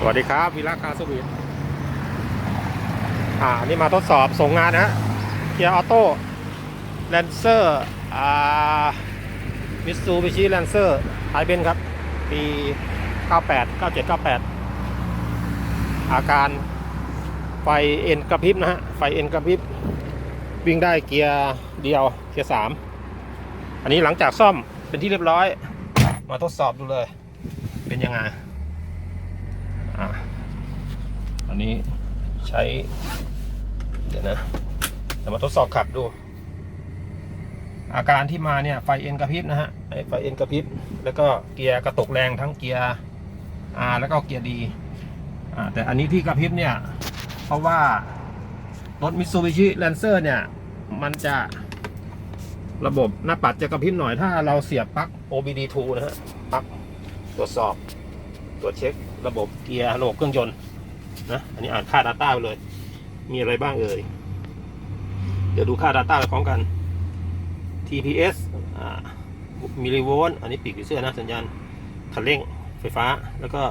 สวัสดีครับวิลาคาสวีทอ่านี่มาทดสอบส่งงานนะเกียร์ออโต้แลนเซอร์อ่ามิตซูบิชิแลนเซอร์ไทเบนครับ ปี 98 97 98 อาการไฟเอ็นกระพริบนะฮะ ไฟเอ็นกระพริบ วิ่งได้เกียร์เดียว เกียร์ 3 อันนี้หลังจากซ่อมเป็นที่เรียบร้อย มาทดสอบดูเลย เป็นยังไง อันนี้ใช้ เดี๋ยวนะจะมาทดสอบขับดู อาการที่มาเนี่ยไฟเอ็นกระพริบนะฮะไอไฟเอ็นกระพริบแล้วก็เกียร์กระตกแรงทั้งเกียร์ R แล้วก็เกียร์ D อ่าแต่อันนี้ที่กระพริบเนี่ย เพราะว่ารถ Mitsubishi Lancer เนี่ย มันจะระบบหน้าปัดจะกระพริบหน่อยถ้าเราเสียบปลั๊ก OBD2 นะฮะปลั๊กตรวจสอบตรวจเช็ค ระบบเกียร์ระบบเครื่องยนต์นะอันนี้อ่านค่า Data ไปเลย มีอะไรบ้างเอ่ย เดี๋ยวดูค่า Data ไปพร้อมกัน TPS มิลลิโวลต์อันนี้ปีกผีเสื้อนะสัญญาณคันเร่งไฟฟ้าแล้วก็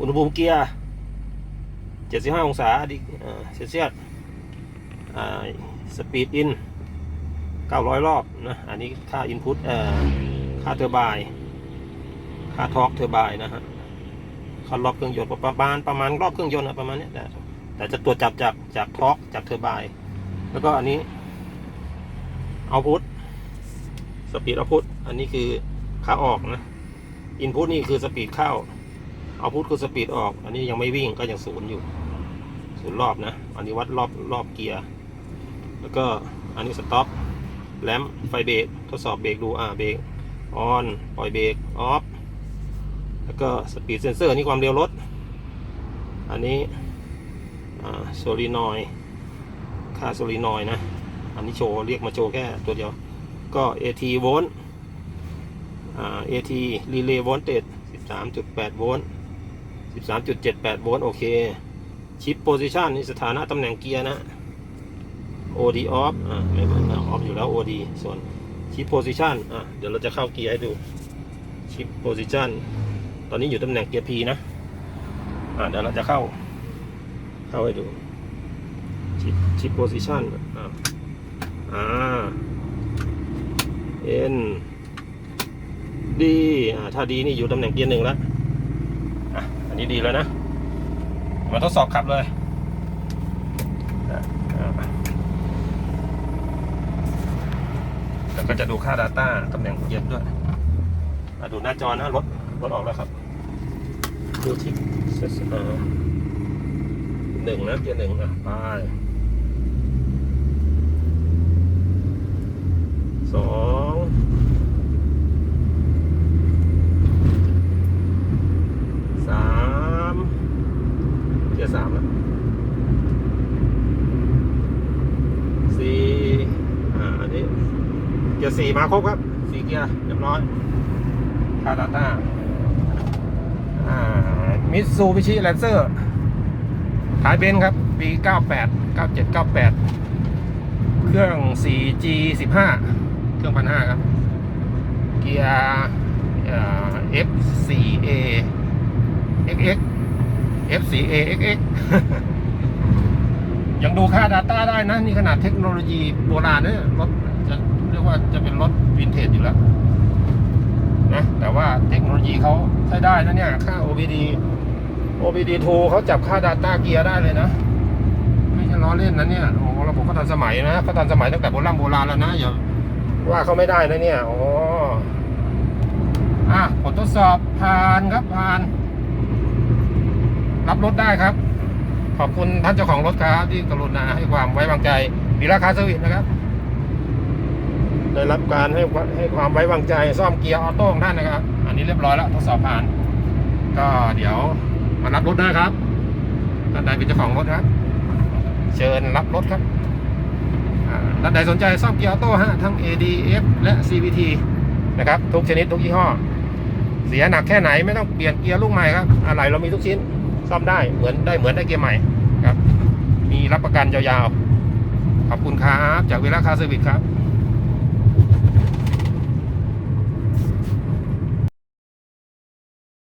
อุณหภูมิเกียร์ 75 องศาดิอ่าเซลเซียสสปีดอิน 900 รอบนะอันนี้ค่าอินพุตค่าเทอร์ไบน์ค่าทอร์กเทอร์ไบน์นะฮะ ค่ารอบเครื่องยนต์ประมาณประมาณรอบเครื่องยนต์นะประมาณเนี้ยแต่แต่จะตรวจจับจากจากทอร์กจากเทอร์ไบน์แล้วก็อันนี้เอาพุทสปีดเอาพุทอันนี้คือขาออกนะอินพุตนี่คือสปีดเข้าเอาพุทคือสปีดออก อันนี้ยังไม่วิ่งก็ยังศูนย์อยู่ศูนย์รอบนะ อันนี้วัดรอบรอบเกียร์แล้วก็อันนี้สต็อปแลมไฟเบรกทดสอบเบรกดูอ่าเบรกออนปล่อยเบรกออฟ แล้วก็สปีดเซนเซอร์นี่ความเร็วรถ อันนี้โซลีนอยค่าโซลีนอยนะ อันนี้โชว์เรียกมาโชว์แค่ตัวเดียว ก็ AT โวลต์อ่า AT Relay Voltage 13.8 โวลต์ 13.78 โวลต์ โอเค ชิปโพซิชันนี่สถานะตำแหน่งเกียร์นะ OD off อ่าไม่เหมือนออฟอยู่แล้ว OD ส่วนชิปโพซิชันอะเดี๋ยวเราจะเข้าเกียร์ให้ดูชิปโพซิชัน ตอนนี้อยู่ตำแหน่งเกียร์ P นะอ่าเดี๋ยวเราจะเข้า เข้าให้ดูชิปชิปโพซิชันอ่าอ่า N D อ่าถ้าดีนี่อยู่ตำแหน่งเกียร์หนึ่งแล้วอะอันนี้ดีแล้วนะ มาทดสอบขับเลยแล้วก็จะดูค่า Data ตำแหน่งเกียร์ด้วยดูหน้าจอนะรถ รถออกแล้วครับ ดูที่เซสเออหนึ่งนะเกียร์หนึ่งอะไปสองสามเกียร์สามแล้วสี่อ่าอันนี้เกียร์สี่มาครบครับสี่เกียร์เรียบร้อยคาดาต้า มิตซูบิชิแลนเซอร์ขายเบนซ์ครับ ปี 98 97 98 เครื่อง 4G 15 เครื่องพันห้าครับ เกียร์ F4A XX F4A XX ยังดูค่า Data ได้นะ นี่ขนาดเทคโนโลยีโบราณเนี่ยรถจะเรียกว่าจะเป็นรถวินเทจอยู่แล้ว นะแต่ว่าเทคโนโลยีเขาใช้ได้นะเนี่ย ค่า OBD OBD2 เขาจับค่า Data เกียร์ได้เลยนะ ไม่ใช่ล้อเล่นนะเนี่ย โอ้ระบบเขาทันสมัยนะเขาทันสมัยตั้งแต่โบราณโบราณแล้วนะอย่าว่าเขาไม่ได้นะเนี่ยโอ๋ออะผลทดสอบผ่านครับผ่าน รับรถได้ครับ ขอบคุณท่านเจ้าของรถครับที่กรุณาให้ความไว้วางใจมีราคาสวิตนะครับ ได้รับการให้ให้ความไว้วางใจซ่อมเกียร์ออโต้ของท่านนะครับ อันนี้เรียบร้อยแล้วทดสอบผ่าน ก็เดี๋ยวมารับรถได้ครับท่านใดเป็นเจ้าของรถครับ เชิญรับรถครับอ่าท่านใดสนใจซ่อมเกียร์ออโต้ฮะทั้ง ADF และ CVT นะครับ ทุกชนิดทุกยี่ห้อ เสียหนักแค่ไหนไม่ต้องเปลี่ยนเกียร์ลูกใหม่ครับอะไรเรามีทุกชิ้นซ่อมได้เหมือนได้เหมือนได้เกียร์ใหม่ครับ มีรับประกันยาวๆขอบคุณครับ จากเวลาคาเซอร์วิสครับ